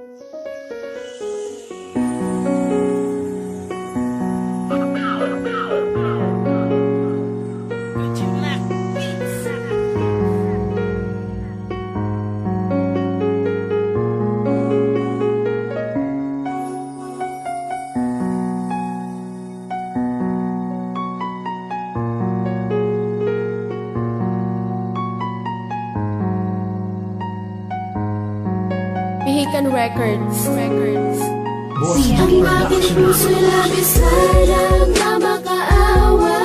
Música Vehican Records. Records. Ang aking puso labis na lang na makaawa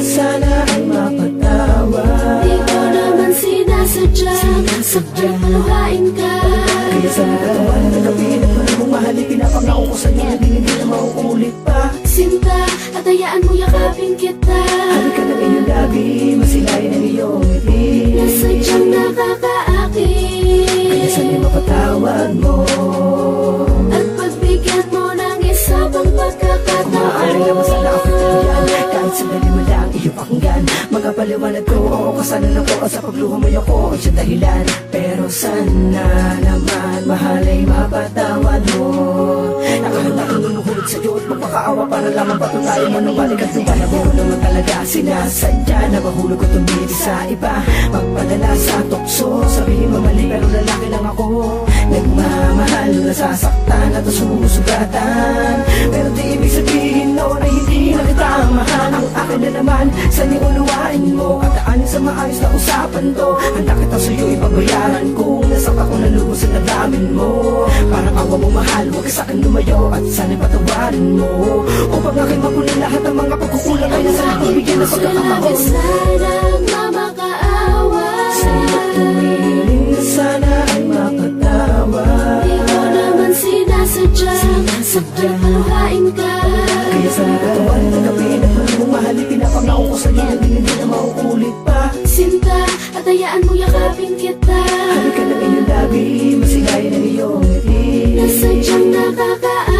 Sana ay mapatawa Di ko naman sinasadya Saktan paluhain ka. Kaya sa nagkatawa na nagkapilit mo na bumahali Pinapangako ko sa'yo na di hindi na mauulit pa. Sinta at hayaan mo yakapin kita. Halika na ngayon lagi paliwanag ko Oo ko Sa pagluha mo yung ko Ang siya dahilan. Pero sana naman Mahal ay mapatawad mo. Nakahanda kang lumuhulog sa Diyos Magpakaawa para lamang patutayan mo Nung balik at lupa na ko naman talaga Sinasadya na mahulog ko tumili sa iba. Magpadala sa tukso Sabihin mo mali pero lalaki lang ako. Nagmamahal Nasasaktan at sumusugatan Pero di ibig sabihin no na usapan to Handa kita sa'yo ipabayaran Kung nasakta ko na lubos sa nadamin mo. Parang awa mo mahal Huwag ka sa'kin lumayo At sana'y patawarin mo. Upang aking mapunin lahat ng mga pagkukulang Ay nasa pagbigyan ng Puso labis pagkakataon na lang na Tumiling sana ay mapatawa. Di ko naman sinasadya. Saktan hayaan mo yakapin kita. Halika na ngayon lagi Masilayan ang iyong ngiti. Nasadyang nakakaakit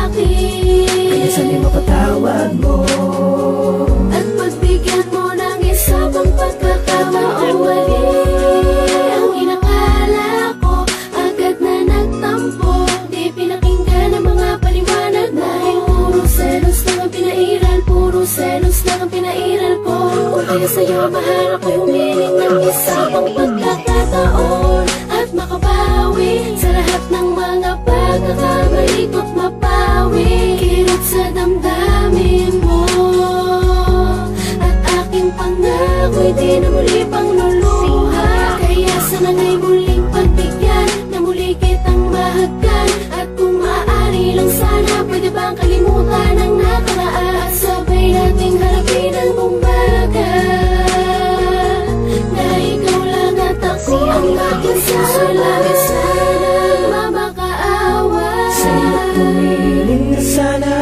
kaya sa'yo. Mahal ako'y humiling ng isa. Pang pagkakataon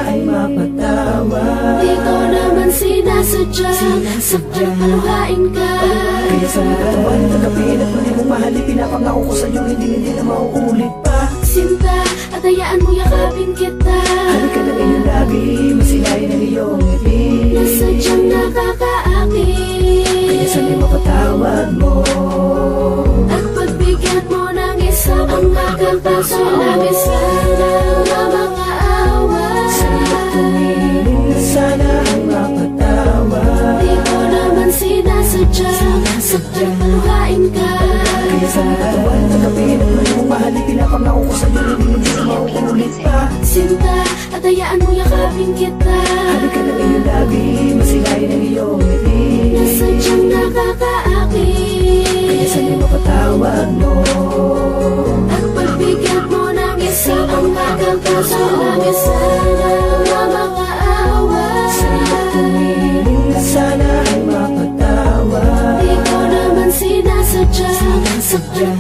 ay mapatawa Di ko naman sinasadya Saktan paluhain ka. Kaya sa nagkatawa na nagkapilit mo di bumahali Pinapangako ko sa'yo hindi hindi na mauulit pa. Sinta at hayaan mo yakapin kita. Halika na ngayon lagi Masilayan ang iyong ngiti. Nasadyang nakakaakit. Kaya sana'y mapatawad mo. At pagbigyan mo ng isa pang pagkakataon Sana mamakaawa Pinapangako ko sa'yo hindi hindi na mauulit pa. Sinta at hayaan mo yakapin kita. Halika na ngayon lagi Masilayan ang iyong ngiti. Nasadyang nakakaakit Kaya sana'y mapatawad mo. At pagbigyan mo ng isa pang pagkakataon Sana mamakaawa Tumiling na sana ay mapatawa Di ko naman sinasadya Saktan